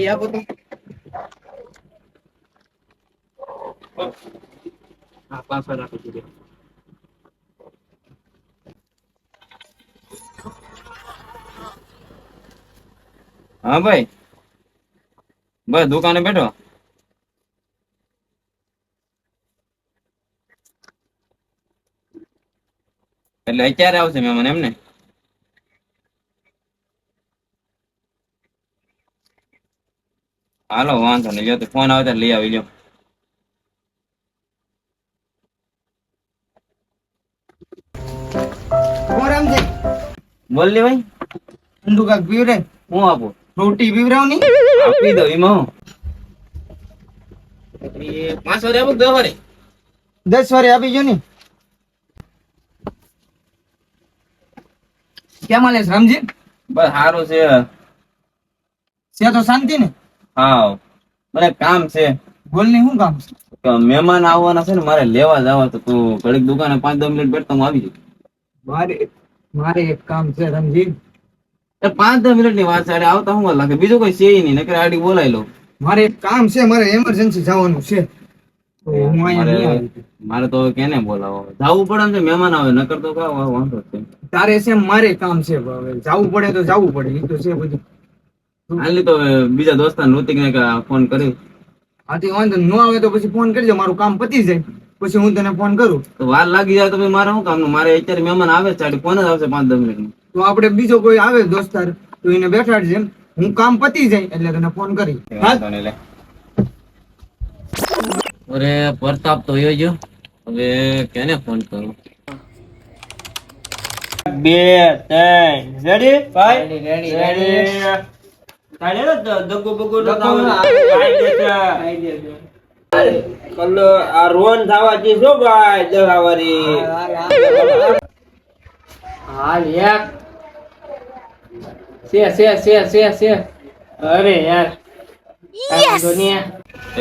ચાબી આપો તો હા પાછળ આપી દીધી હા ભાઈ બસ દુકાને બેઠો એટલે અત્યારે આવશે મહેમાન એમને? હાલો વાંધો નહીં લ્યો ફોન આવે ત્યારે લઈ આવી લ્યો. બોલ લી ભાઈ. ઠંડુ કાક પીવરે હું આપું? રોટી પીવરાવની આપી દો એમાં પાંચ વારે આપું દસ વારે દસ વારે આપી જો ને. કેમ હાલે છે બસ સારું છે. છે તો શાંતિ ને? હા મને કામ છે. બોલની શું કામ છે? મહેમાન આવવાના છે ને મારે લેવા જવા તો તું ઘડીક દુકાને પાંચ દસ મિનિટ બેઠતો હું આવી જઉં મારે મારે એક કામ છે રમજી એ પાંચ દસ મિનિટની વાત છે અરે આવતા હું લાગે? બીજું કોઈ છે નહીં નકર આડી બોલાઈ લઉં. મારે એક કામ છે મારે એમરજન્સી જવાનું છે. હું અહીંયા મારે તો હવે કેને બોલાવો? જવું પડે ને મહેમાન આવે નકર તો વાંધો છે તારે છે મારે કામ છે હવે. જવું પડે તો જવું પડે એ તો છે બધું. હાલી તો બીજા દોસ્તાર નૃતિક ને ફોન કર્યો. આથી વાંધો ન આવે તો પછી ફોન કરજો મારું કામ પતી જાય. પછી હું તને ફોન કરું. તો વાર લાગી જાય તો ભાઈ મારે શું કામ મારે અત્યારે મહેમાન આવે છે ફોન જ આવશે પાંચ દસ મિનિટ તો આપણે બીજો કોઈ આવે દોસ્તાર તો એને બેઠાડજે હું કામ પતી જાય એટલે તને ફોન કરી. અરે પ્રતાપ તો યો હવે કેને ફોન કરું? બે ત્રણ. રેડી ભાઈ રેડી રેડી તારે દગો બગો નો દગો ના. આઈ દે છે. કલો આ રોન થવા જી શું ભાઈ દહાવારી? હાલ યાર. અરે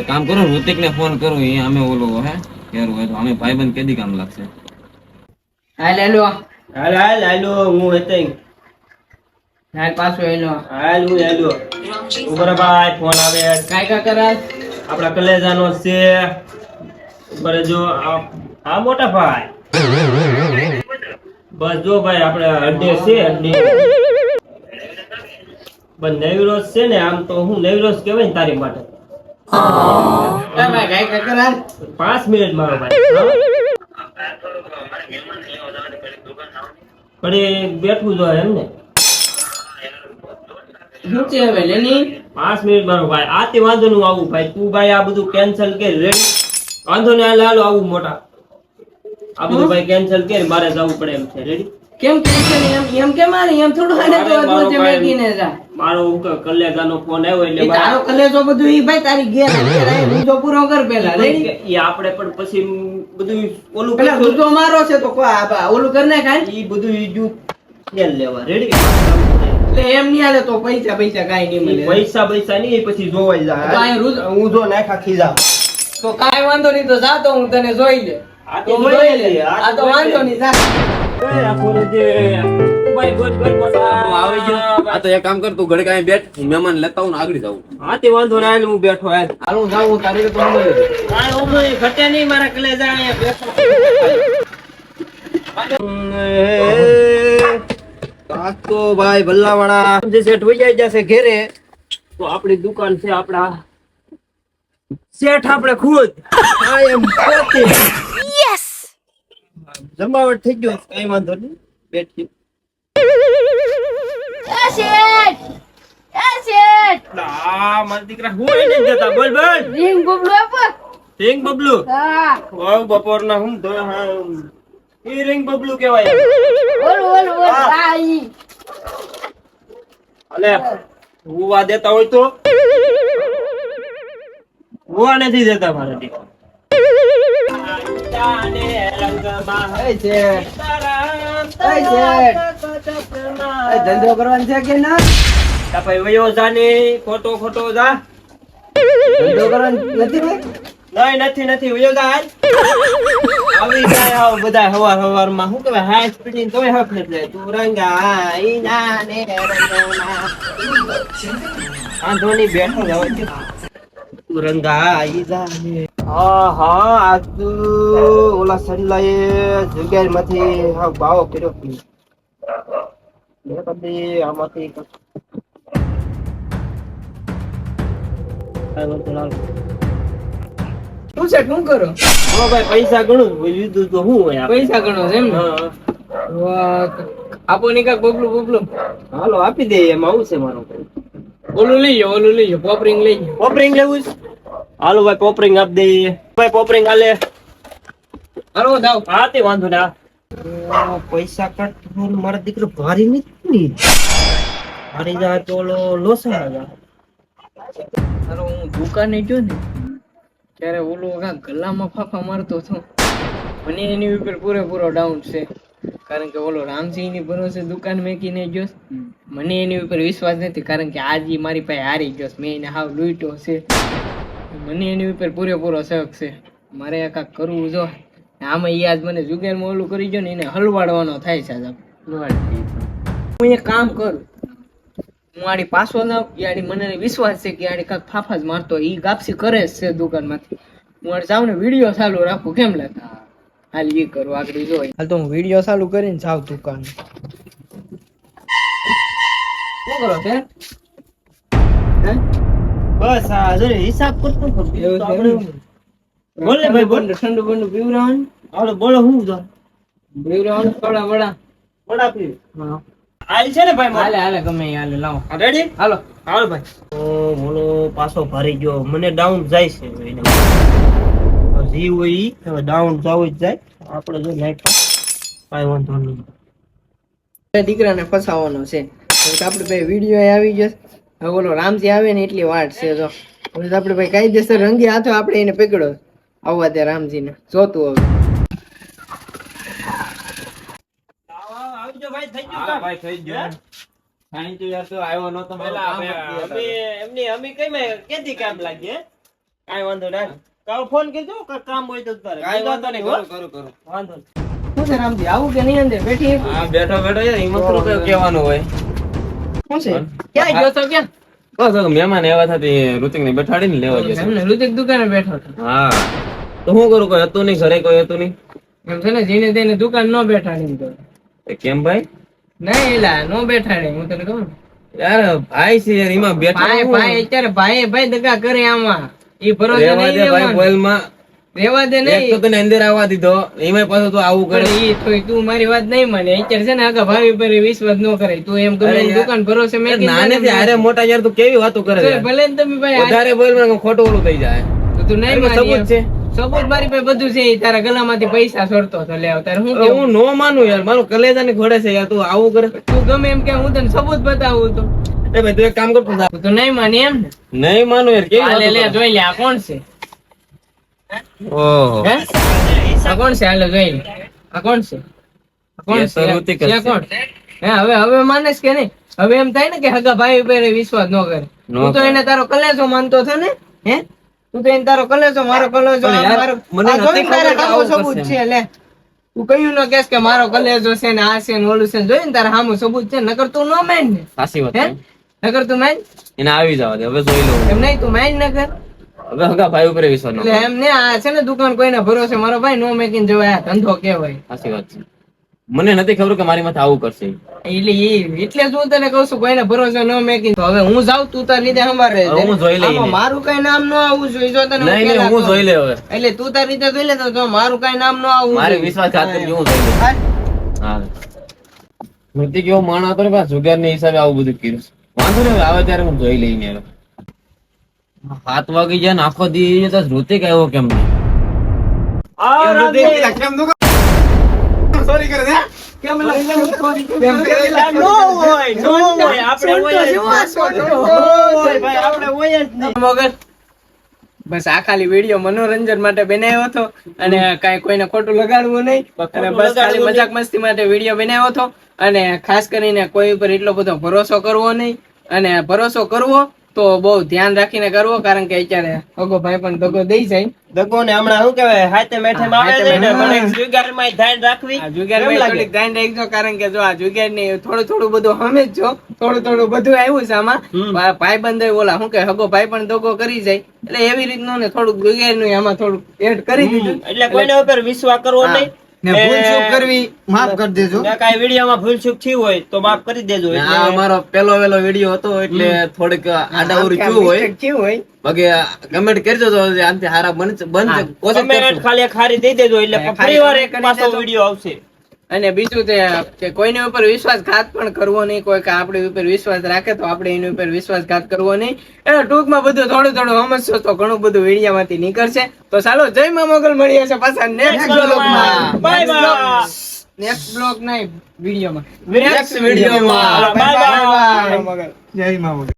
કામ કરું ઋતિક ને ફોન કરું એ અમે ઓલો હે કેરું હોય તો અમે ભાઈબંધ કેદી કામ લાગશે. હાલ હેલો. હાલ હાલ હાલો હું હેતે હાલ પાછો હેલો. હાલ હું હાલો. ઉભરે ભાઈ ફોન આવે. કાઈ કા કરા આપડા કલેજાનો છે. ઉભરે જો આ મોટા ભાઈ. બસ જો ભાઈ આપણે અડ્ડે છે અડ્ડે બસ નૈરોજ છે ને આમ તો હું નૈરોજ કહેવાય ને તારી માટે. એ પાંચ મિનિટ મારો ભાઈ હા? ઘડી બેઠવું જોઈએ એમ ને. શું છે હવે લેની? પાંચ મિનિટ મારો ભાઈ. આથી વાંધો નું આવું ભાઈ. તું ભાઈ આ બધું કેન્સલ કે રેડી વાંધો ને લાલો આવું મોટા. આ બધું ભાઈ કેન્સલ કે મારે જવું પડે એમ છે. રેડી કેમ કેન્સલ એમ એમ કેમ આને એમ થોડું આને તો મારો ભાઈ- મેકીને જા. મારો હું કે કલેજાનો ફોન આવ્યો એટલે તારો કલેજો બધું ઈ ભાઈ તારી ઘેર ઘેર આય પૂરો કર પેલા રેડી ઈ આપણે પણ પછી બધું ઓલું પેલા. ગુજો મારો છે તો કોઈ આ ઓલું કર નાખાય ઈ બધું ઈ જુ ખેલ લેવા. રેડી એમ નહીં હાલે તો પૈસા પૈસા કાંઈ નહીં મળે. પૈસા પૈસા નહીં પછી જોવાઈ જાય. હું જો નાખા ખીજા. તો કાંઈ વાંધો નહીં તો જા તો હું તને જોઈ લે. આ તો તો જોઈ જોઈ લે. લે, આ આ તો તો વાંધો નહીં જા. એ આખો જે ભાઈ ગોત ગોત મોટા. આવી ગયો. આ તો એક કામ કર તું ઘડીક બેઠ હું મહેમાન લેતા હું આગળ જાઉં. હા તે વાંધો ના હું બેઠો હાલ. હાલ હું જાઉં તારી ઘટે નહીં મારા કલે જાય બેઠો. આ તો ભાઈ ભલ્લાવાળા. જે શેઠ વૈયા જશે ઘેરે તો આપણી દુકાન છે આપણા શેઠ આપણે ખુદ. આઈ એમ પોતે. જમાવટ થઈ ગયો કઈ વાંધો નહીં. બેઠી. મારા દીકરા હું એને જતા? બોલ બોલ. રીંગ બબલુ આપો. રિંગ બબલુ? હા. વાવ બપોરના હું રિંગ બબલું કહેવાય. બોલ બોલ બોલ ભાઈ. અલે હુવા દેતા હોય તો? હુવા નથી દેતા મારે દીકરા. એ છે. એ ધંધો કરવાનો છે કે ના? ભાઈ વયો જાને ખોટો ખોટો જા. ધંધો કરવાનો નથી ભાઈ? નહીં નથી નથી વયો જા હાલ. આવી જાય આવો બધા હવાર હવારમાં. શું કહેવાય? હાઈ સ્પીડ તોય હક નથી જાય. તું રંગા ઈ ના બેઠો જ હવે તું જા ને હા આજ તું ઓલા સડલાએ જગ્યા માંથી હા બાવો કર્યો. મેં કદી આમાંથી. શું છે શું કરો? હા ભાઈ પૈસા ગણું લીધું તો હું હોય પૈસા ગણો છે એમ ને? આપો ની કાક બબલું બબલું હાલો આપી દે એમાં આવું છે મારો ઓલું લઈ જાઓ ઓલું લઈ જાઓ પોપરિંગ લઈ જાઓ. પોપરિંગ લેવું છે? હાલો ભાઈ પોપરિંગ આપી દે ભાઈ પોપરિંગ હાલે. હાલો દાવ હા તે વાંધો ના. પૈસા કટ મારા દીકરો ભારી નથી ભારી જાય તો ઓલો લોસા હાલો હું દુકાને ગયો ને ત્યારે ઓલો કાંક ગલામાં ફાફા મારતો હતો. મને એની ઉપર પૂરેપૂરો ડાઉન છે. કારણ કે ઓલો રામસિંહની ભરોસે દુકાન મેકીને ગયો. મને એની ઉપર વિશ્વાસ નથી કારણ કે આજ મારી પાસે હારી ગયો મેં એને હાવ લૂંટ્યો છે. મને એની ઉપર પૂરેપૂરો શક છે. મારે આ કાંક કરવું જો. આમાં એ આજ મને જુગારમાં ઓલું કરી ગયો ને એને હલવાડવાનો થાય છે હું એક કામ કરું. હું આડી પાછો ન આડી મને વિશ્વાસ છે કે આડી કાંઈક ફાફા જ મારતો એ ગાપસી કરે જ છે દુકાનમાંથી. હું આડ જાઉં ને વીડિયો ચાલુ રાખું કેમ લાગે? હાલ એ કરું આગળ જો હાલ તો હું વીડિયો ચાલુ કરીને જાઉં દુકાન. શું કરો છે? બસ આ જો હિસાબ કરતો? બોલ ને ભાઈ બોલ. ઠંડુ બંડુ પીવરાવન હાલો બોલો હું જો પીવરાવન થોડા વડા. વડા પીવ. હા. આલ છે ને ભાઈ હાલે હાલે ગમે હાલે લાવો. રેડી હાલો. હાલો ભાઈ. ઓ બોલો પાછો ભારી ગયો. મને ડાઉન જાય છે એને. જીવ હોય હવે ડાઉન જાવ જ જાય. આપણે જો નાખ કાંઈ વાંધો નહીં. દીકરાને ફસાવાનો છે. કારણ કે આપણે ભાઈ વીડિયો આવી ગયો હવે ઓલો રામજી આવે ને એટલી વાટ છે જો. તો આપણે ભાઈ કાયદેસર રંગી હાથો આપણે એને પકડો. આવવા દે રામજીને. જોતું હવે. ભાઈ થઈ ગયું હા કામ? ભાઈ થઈ ગયું. સાઈન તો યાર તો આવ્યો નતો મારું પેલા કામ જ અમે એમની અમે કઈ માં કેદી કામ લાગીએ હે? વાંધો ના. કાલ ફોન કરજો કામ હોય તો તારે કાંઈ વાંધો નહીં કરું કરું કરું. વાંધો શું છે રામજી? આવું કે નહીં અંદર? બેઠી હા બેઠો બેઠો યાર હિંમત થોડું કઈ કહેવાનું હોય. શું છે? ક્યાં ગયો તો ક્યાં? બસ મહેમાન એવા થતી ઋતિક ને બેઠાડીને લેવા જશે ઋતિક દુકાને બેઠો હા. તો શું કરું કોઈ હતું નહીં ઘરે કોઈ હતું નહીં? એમ છે ને જીને તેને દુકાન ન બેઠાડી તો કેમ ભાઈ? નહીં એલા ન બેઠાડે હું તને કહું યાર ભાઈ છે યાર એમાં બેઠા ભાઈ ભાઈ અત્યારે ભાઈ ભાઈ દગા કરે આમાં. ઈ ભરોસે નહીં ભાઈ રહેવાનું. બોલમાં રહેવા દે એક તો તને અંદર આવવા દીધો એમાં પાછું તો આવું કરે. ઈ થોડી તું મારી વાત નહીં માને. અત્યારે છે ને આગા ભાઈ ઉપર વિશ્વાસ ન કરે. તું એમ ગમે. દુકાન ભરોસે મેં હારે મોટા યાર તું કેવી વાતો કરે ભલે તમે ભાઈ વધારે બોલ મને ખોટું ઓલું થઈ જાય. તો તું નહીં માની સબૂત એમ. સબૂત મારી પાસે બધું છે તારા ગલામાંથી પૈસા છોડતો તો લે તારે હું હું નો માનું યાર મારું કલેજા ને ઘોડે છે યાર તું આવું કરે. તું ગમે એમ કે હું તને સબૂત બતાવું તો. એ ભાઈ તું એક કામ કર તું. નહીં માની એમ ને. નહીં માનું યાર કેવી હાલે લે જોઈ લે આ કોણ છે? ઓહો. હે? આ કોણ છે? હાલો જોઈ લે. આ કોણ છે? કોણ છે? છે છે. કોણ? હે હવે હવે માનેશ કે નહીં? હવે એમ થાય ને કે હગા ભાઈ ઉપર વિશ્વાસ ન કરે. હું તો એને તારો કલેજો માનતો હતો ને? હે? તું તો તારો મારો કલેજો છો મારો- મને નથી ખબર કે આવું સબૂત છે લે. તું કહ્યું ન કેસ કે મારો કલેજો છે ને આ છે ને ઓલું છે ને જોઈને તારા સામું સબૂત છે નકર તું ન માન. ને સાચી વાત નકર તું માન? એને આવી જવા દે હવે જોઈ લઉં. એમ નહીં તું માન ન કર હવે હગા ભાઈ ઉપર વિશ્વાસ ન એટલે કર. એમ ને આ છે ને દુકાન કોઈને ભરોસે મારો ભાઈ નો મેકીને જવાય આ ધંધો કેવાય સાચી વાત છે. મને નથી ખબર કે મારી માથે આવું કરશે. એટલે એ એટલે જ હું તને કહું છું કોઈને ભરોસો ન મેકીને. તો હવે હું જાઉં તું તાર લીધે સંભાળે હું જોઈ લઈ મારું કઈ નામ ન આવું જોઈએ. જો તને નહીં નહીં હું જોઈ લે હવે. એટલે તું તાર રીતે જોઈ લે તો મારું કઈ નામ ન આવું મારે જોઈએ. વિશ્વાસ ખાતર હું જોઈ લે હા. હા. કેવો માણસ હતો ને પાછો જુગાર ને હિસાબે આવું બધું કર્યું વાંધો ને હવે આવે ત્યારે હું જોઈ લઈને હવે હાથ વાગી જાય ને આખો દી તો ઋતિક આવ્યો કેમ નહીં? આવો રામજી. પેલા નો મગર. બસ આ ખાલી વીડિયો મનોરંજન માટે બનાવ્યો હતો અને કાંઈ કોઈને ખોટું લગાડવું નહીં. અને બસ ખાલી મજાક મસ્તી માટે વીડિયો બનાવ્યો હતો. અને ખાસ કરીને કોઈ ઉપર એટલો બધો ભરોસો કરવો નહીં. અને ભરોસો કરવો તો બહુ ધ્યાન રાખીને કરવો કારણ કે અત્યારે અગો ભાઈ પણ દગો દઈ જાય. દગો ને હમણાં શું કહેવાય? હાથે મેઠે આવે છે ને ધ્યાન રાખવી જુગાર કેમ ભાઈ ધ્યાન રાખજો કારણ કે જો આ જુગાર ને થોડું થોડું બધું સમજજો થોડું થોડું બધું આવ્યું છે આમાં. ભાઈ બંધ ઓલા શું કે હગો ભાઈ પણ દગો કરી જાય? એટલે એવી રીતનું ને થોડુંક જુગારનું આમાં થોડુંક એડ કરી દીધું. એટલે કોઈના ઉપર વિશ્વાસ કરવો. નહીં. ને ભૂલ ચૂક કરવી માફ કરી દેજો ને કાંઈ વિડીયોમાં ભૂલ ચૂક થયું હોય તો માફ કરી દેજો આ એટલે અમારો પેલો વેલો વીડિયો હતો એટલે થોડીક આડાવરું આમ હોય mistake હોય બાકી કમેન્ટ કરજો તો આનાથી હારા બનશે હા. કોશિશ. ખાલી ખારી દઈ દેજો એટલે ફરી વાર એક પાછો. વીડિયો આવશે અને બીજું તે કે કોઈની ઉપર વિશ્વાસઘાત પણ કરવો નહીં કોઈ કે આપણી ઉપર વિશ્વાસ રાખે તો આપણે એની ઉપર વિશ્વાસઘાત કરવો નહીં. એટલે ટૂંકમાં બધું થોડું થોડું સમજશો તો ઘણું બધું વીડિયામાંથી નીકળશે. તો ચાલો જય મા મોગલ મળીએ છે પાછા નેક્સ્ટ બ્લોગમાં બાય બાય નેક્સ્ટ બ્લોગ નહીં વિડીયોમાં. Next video માં. Bye bye. મોગલ. જય મા